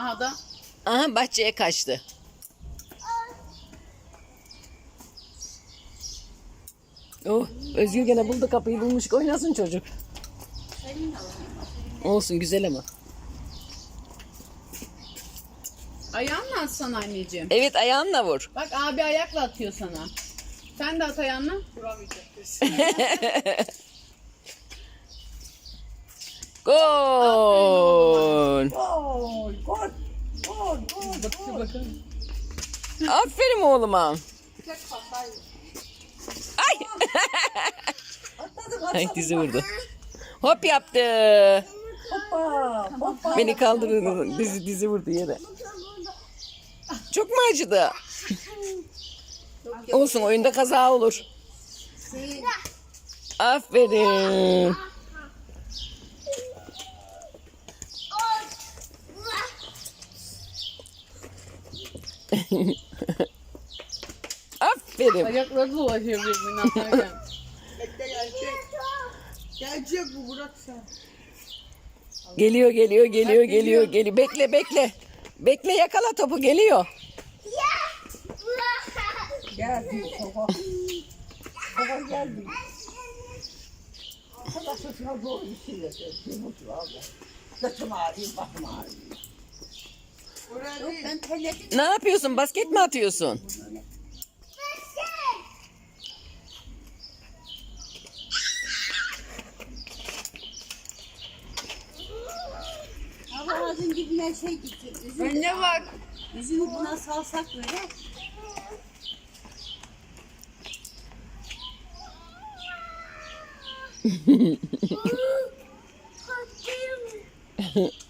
Aha da. Aha bahçeye kaçtı. Oh, Özgür gene buldu kapıyı bulmuş. Oynasın çocuk. Olsun güzel ama. Ayağınla atsana anneciğim. Evet ayağınla vur. Bak abi ayakla atıyor sana. Sen de at ayağınla. Vuramayacak. Gol. Gol, gol, gol, gol, Bakın. Aferin oğluma. Ay. Ay dizi vurdu. Hop yaptı. Hoppa, hoppa. Beni kaldırdı. Dizi dizi vurdu yere. Çok mu acıdı? Olsun oyunda kaza olur. Aferin. Aferin. Ayakları dolaşıyor birbirine atarken. Bekle gelecek. Gelecek bu bırak sen. Geliyor geliyor geliyor geliyor geliyor. Bekle bekle. Bekle yakala topu geliyor. Geldi soba. Soba geldi. Arkadaşlar şuna doğru bir şey yapıyor. Yumurta aldı. Saçım ağrıyor, başım ağrıyor. Yok ben terledim. Ne yapıyorsun? Basket mi atıyorsun? Ağzın dibine şey gitti. Üzüm, Önüne bak. üzümü buna salsak böyle.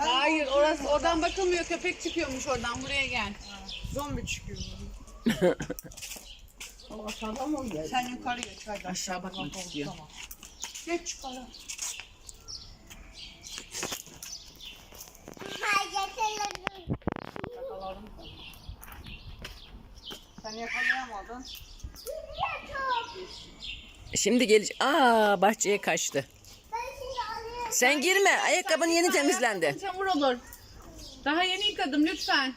Hayır orası oradan bakılmıyor. Köpek çıkıyormuş oradan. Buraya gel. Zombi çıkıyor. O aşağıdan mı geldi? Sen yukarı geç hadi. Aşağı bakmak istiyor. Geç yukarı. Sen yakalayamadın. Şimdi gelecek. Aa bahçeye kaçtı. Sen girme. Ayakkabın yeni temizlendi. Çamur olur. Daha yeni yıkadım lütfen.